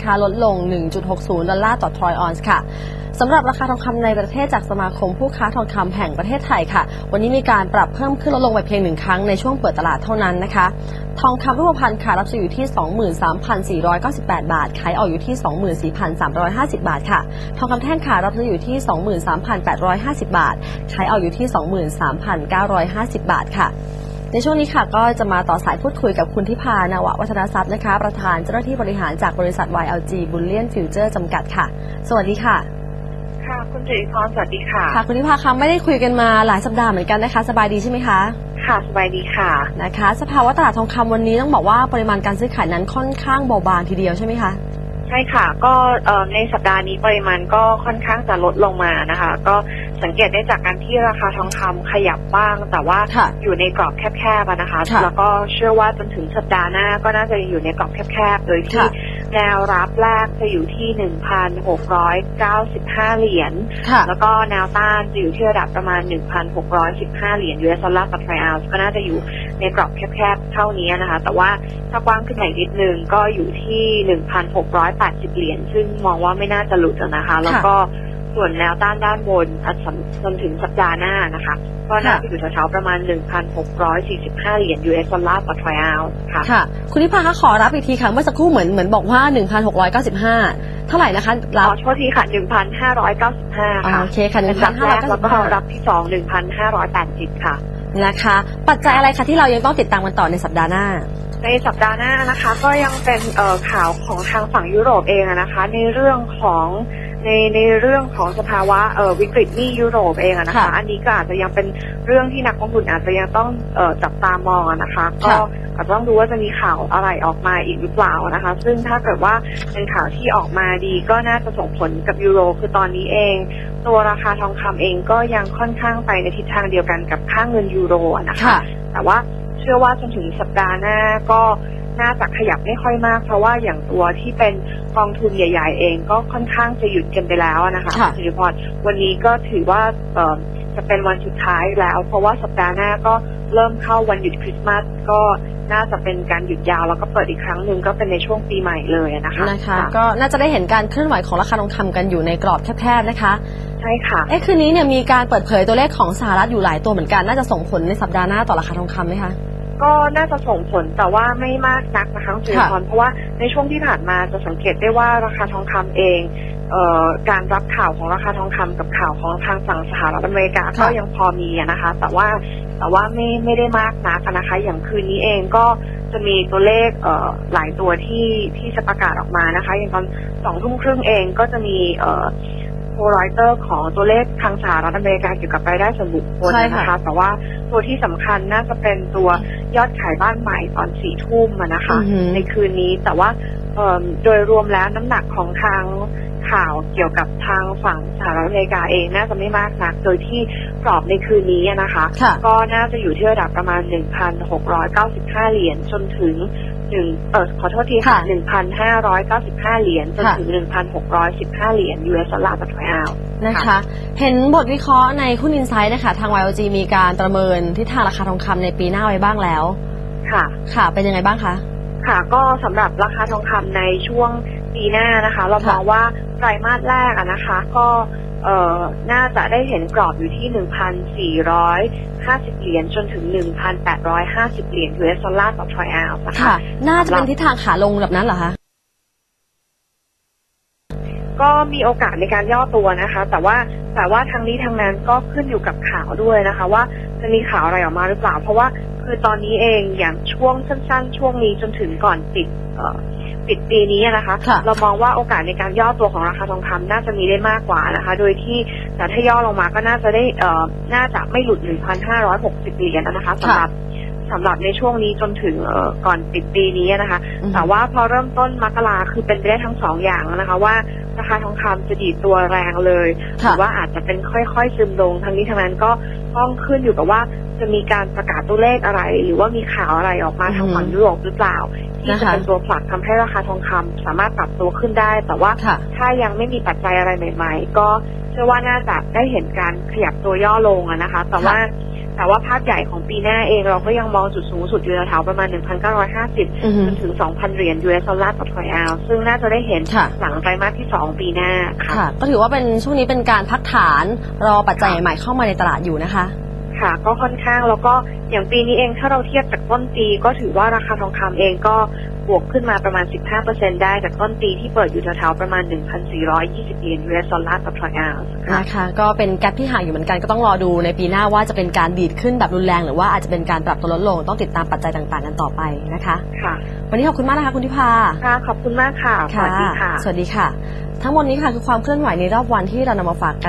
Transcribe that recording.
ราคาลดลง 1.60 ดอลลาร์ต่อทรอยออนซ์ค่ะสำหรับราคาทองคำในประเทศจากสมาคมผู้ค้าทองคำแห่งประเทศไทยค่ะ วันนี้มีการปรับเพิ่มขึ้นลดลงไปเพียงหนึ่งครั้งในช่วงเปิดตลาดเท่านั้นนะคะ ทองคำรูปพรรณค่ะรับซื้ออยู่ที่ 23,498 บาท ขายออกอยู่ที่ 24,350 บาทค่ะ ทองคำแท่งค่ะรับซื้ออยู่ที่ 23,850 บาท ขายออกอยู่ที่ 23,950 บาทค่ะ ในช่วงนี้ค่ะก็จะมาต่อสายพูดคุยกับคุณทิพานาวะวัฒนทรัพย์นะคะ ประธานเจ้าหน้าที่บริหารจากบริษัท YLG Bullion Future จำกัดค่ะ สวัสดีค่ะ ค่ะคุณสิริพรสวัสดีค่ะ ค่ะ คุณทิพาคะไม่ได้คุยกันมาหลายสัปดาห์เหมือนกันนะคะ สบายดีใช่ไหมคะ ค่ะสบายดีค่ะนะคะ สภาวะตลาดทองคำวันนี้ต้องบอกว่าปริมาณการซื้อขายนั้นค่อนข้างเบาบางทีเดียวใช่ไหมคะใช่ค่ะ ก็เอ่อในสัปดาห์นี้ปริมาณก็ค่อนข้างจะลดลงมานะคะ ก็ สังเกตได้จากการที่ราคาทองคำขยับบ้าง แต่ว่าค่ะอยู่ในกรอบแคบๆอะนะคะค่ะแล้วก็เชื่อว่าจนถึงสัปดาห์หน้าก็น่าจะอยู่ในกรอบแคบๆ โดยที่ค่ะแนวรับแรกจะอยู่ที่ 1,695 เหรียญค่ะแล้วก็แนวต้านจะอยู่ที่ระดับประมาณ 1,615 เหรียญ US ดอลลาร์ต่อทรอยออนซ์ก็น่าจะอยู่ในกรอบแคบๆ เท่านี้นะคะ แต่ว่าถ้ากว้างขึ้นมาอีกนิดนึงก็อยู่ที่ 1,680 เหรียญ ซึ่งมองว่าไม่น่าจะหลุดอะนะคะ แล้วก็ ส่วนแนวต้านด้านบนอะสำจนถึงสัปดาห์หน้านะคะ ก็น่าจะอยู่แถวๆประมาณ 1,645 เหรียญ US ดอลลาร์ต่อทรอยออนซ์ค่ะค่ะ คุณทิพาคะขอรับอีกทีค่ะเมื่อสักครู่เหมือนเหมือนบอกว่า 1,695 เท่าไหร่นะคะรัรับบโทษทีค่ะ 1,595อ่าค่ะโอเคค่ะเป็นรับแรกแล้วก็1,595รับที่สอง1,580 ค่ะนะคะ ปัจจัยอะไรคะที่เรายังต้องติดตามกันต่อในสัปดาห์หน้าในสัปดาห์หน้านะคะก็ยังเป็นเอ่อข่าวของทางฝั่งยุโรปเองอะนะคะ ในเรื่องของ ในในเรื่องของสภาวะเอ่อวิกฤตหนี้ยุโรปเองอะนะคะ ค่ะอันนี้ก็อาจจะยังเป็นเรื่องที่นักลงทุนอาจจะยังต้องเอ่อจับตามองอะนะคะก็ค่ะ อาจจะต้องดูว่าจะมีข่าวอะไรออกมาอีกหรือเปล่านะคะ ซึ่งถ้าเกิดว่าเป็นข่าวที่ออกมาดีก็น่าจะส่งผลกับยูโรคือตอนนี้เอง ตัวราคาทองคำเองก็ยังค่อนข้างไปในทิศทางเดียวกันกับค่าเงินยูโรอะนะคะ ค่ะ แต่ว่าเชื่อว่าจนถึงสัปดาห์หน้าก็ น่าจะขยับไม่ค่อยมาก เพราะว่าอย่างตัวที่เป็นกองทุนใหญ่ ๆ เองก็ค่อนข้างจะหยุดกันไปแล้วนะคะค่ะสิริพรวันนี้ก็ถือว่าเอ่อจะเป็นวันสุดท้ายแล้ว เพราะว่าสัปดาห์หน้าก็เริ่มเข้าวันหยุดคริสต์มาสก็น่าจะเป็นการหยุดยาวแล้วก็เปิดอีกครั้งหนึ่งก็เป็นในช่วงปีใหม่เลยนะคะนะคะ ก็น่าจะได้เห็นการเคลื่อนไหวของราคาทองคำกันอยู่ในกรอบแคบๆนะคะใช่ค่ะเอ๊ะคืนนี้เนี่ยมีการเปิดเผยตัวเลขของสหรัฐอยู่หลายตัวเหมือนกัน น่าจะส่งผลในสัปดาห์หน้าต่อราคาทองคำไหมคะ ก็น่าจะส่งผลแต่ว่าไม่มากนักนะคะคุณสิริพรเพราะว่าในช่วงที่ผ่านมาจะสังเกตได้ว่าราคาทองคำเองเอ่อการรับข่าวของราคาทองคำกับข่าวของทางฝั่งสหรัฐอเมริกาก็ค่ะยังพอมีอะนะคะ แต่ว่าแต่ว่าไม่ไม่ได้มากนักอะนะคะ อย่างคืนนี้เองก็จะมีตัวเลขเอ่อหลายตัวที่ที่จะประกาศออกมานะคะ อย่างตอนสองทุ่มครึ่งเองก็จะมีเอ่อ โพลไรเตอร์ของตัวเลขทางสหรัฐอเมริกาเกี่ยวกับรายได้ส่วนบุคคลใช่ค่ะนะคะ แต่ว่าตัวที่สำคัญน่าจะเป็นตัวยอดขายบ้านใหม่ตอนสี่ทุ่มอะนะคะอือหือในคืนนี้แต่ว่าเอิ่มโดยรวมแล้วน้ำหนักของทางข่าวเกี่ยวกับทางฝั่งสหรัฐอเมริกาเองน่าจะไม่มากนัก โดยที่กรอบในคืนนี้อะนะคะค่ะก็น่าจะอยู่ที่ระดับประมาณ 1,695 เหรียญจนถึง หนึ่งเออขอโทษทีค่ะค่ะ1,595เหรียญจนค่ะถึง1,615เหรียญ US ดอลลาร์ต่อทรอยออนซ์นะคะ เห็นบทวิเคราะห์ในหุ้นอินไซด์นะคะ ทาง YLG มีการประเมินทิศทางราคาทองคำในปีหน้าไว้บ้างแล้ว ค่ะ ค่ะ เป็นยังไงบ้างคะค่ะก็สำหรับราคาทองคำในช่วงปีหน้านะคะ เรามองว่าไตรมาสแรกอะนะคะ ก็ เอ่อน่าจะได้เห็นกรอบอยู่ที่ 1,450 เหรียญจนถึง 1,850 เหรียญ US ดอลลาร์ต่อทรอยออนซ์นะคะค่ะน่าจะเป็นทิศทางขาลงแบบนั้นเหรอคะ ก็มีโอกาสในการย่อตัวนะคะ แต่ว่าแต่ว่าทางนี้ทางนั้นก็ขึ้นอยู่กับข่าวด้วยนะคะ ว่าจะมีข่าวอะไรออกมาหรือเปล่า เพราะว่าคือตอนนี้เองอย่างช่วงสั้น ๆ ช่วงนี้จนถึงก่อนปิดเอ่อ ปิดปีนี้นะคะค่ะเรามองว่าโอกาสในการย่อตัวของราคาทองคำน่าจะมีได้มากกว่านะคะ โดยที่แต่ถ้าย่อลงมาก็น่าจะได้เอ่อน่าจะไม่หลุด 1,560 เหรียญนะคะสำหรับ สำหรับในช่วงนี้จนถึงเอ่อก่อนปิดปีนี้นะคะอืมแต่ว่าพอเริ่มต้นมกราคือเป็นไปได้ทั้งสองอย่างนะคะว่าราคาทองคำจะดีดตัวแรงเลยหค่ะรือว่าอาจจะเป็นค่อยๆซึมลงทั้งนี้ทั้งนั้นก็ต้องขึ้นอยู่กับว่าจะมีการประกาศตัวเลขอะไร หรือว่ามีข่าวอะไรออกมาทางฝั่งยุโรปหรือเปล่า ที่นะจะคะเป็นตัวผลักทำให้ราคาทองคำสามารถปรับตัวขึ้นได้ แต่ว่าค่ะถ้ายังไม่มีปัจจัยอะไรใหม่ ๆ ก็เชื่อว่าน่าจะได้เห็นการขยับตัวย่อลงอะนะคะ แต่ว่า แต่ว่าภาพใหญ่ของปีหน้าเองเราก็ยังมองจุดสูงสุดอยู่แถวๆประมาณ 1,950อือฮึจนถึง 2,000 เหรียญ US ดอลลาร์ต่อทรอยออนซ์ซึ่งน่าจะได้เห็นค่ะหลังไตรมาสที่ 2 ปีหน้าค่ะค่ะ ก็ถือว่าเป็นช่วงนี้เป็นการพักฐานรอปัจจัยใหม่เข้ามาในตลาดอยู่นะคะ ค่ะ ก็ค่อนข้างแล้วก็อย่างปีนี้เองถ้าเราเทียบจากต้นปี ก็ถือว่าราคาทองคำเองก็บวกขึ้นมาประมาณ 15%ได้จากต้นปีที่เปิดอยู่แถวๆประมาณ 1,420เหรียญ US ดอลลาร์ต่อทรอยออนซ์ค่ะนะคะก็เป็นแกลที่ห่างอยู่เหมือนกันก็ต้องรอดูในปีหน้าว่าจะเป็นการดีดขึ้นแบบรุนแรง หรือว่าอาจจะเป็นการปรับตัวลดลงต้องติดตามปัจจัยต่างๆกันต่อไปนะคะค่ะ วันนี้ขอบคุณมากนะคะคุณทิพาค่ะขอบคุณมากค่ะสวัสดีค่ะ สวัสดีค่ะ ทั้งหมดนี้ค่ะคือความเคลื่อนไหวในรอบวันที่เรานำมาฝากกัน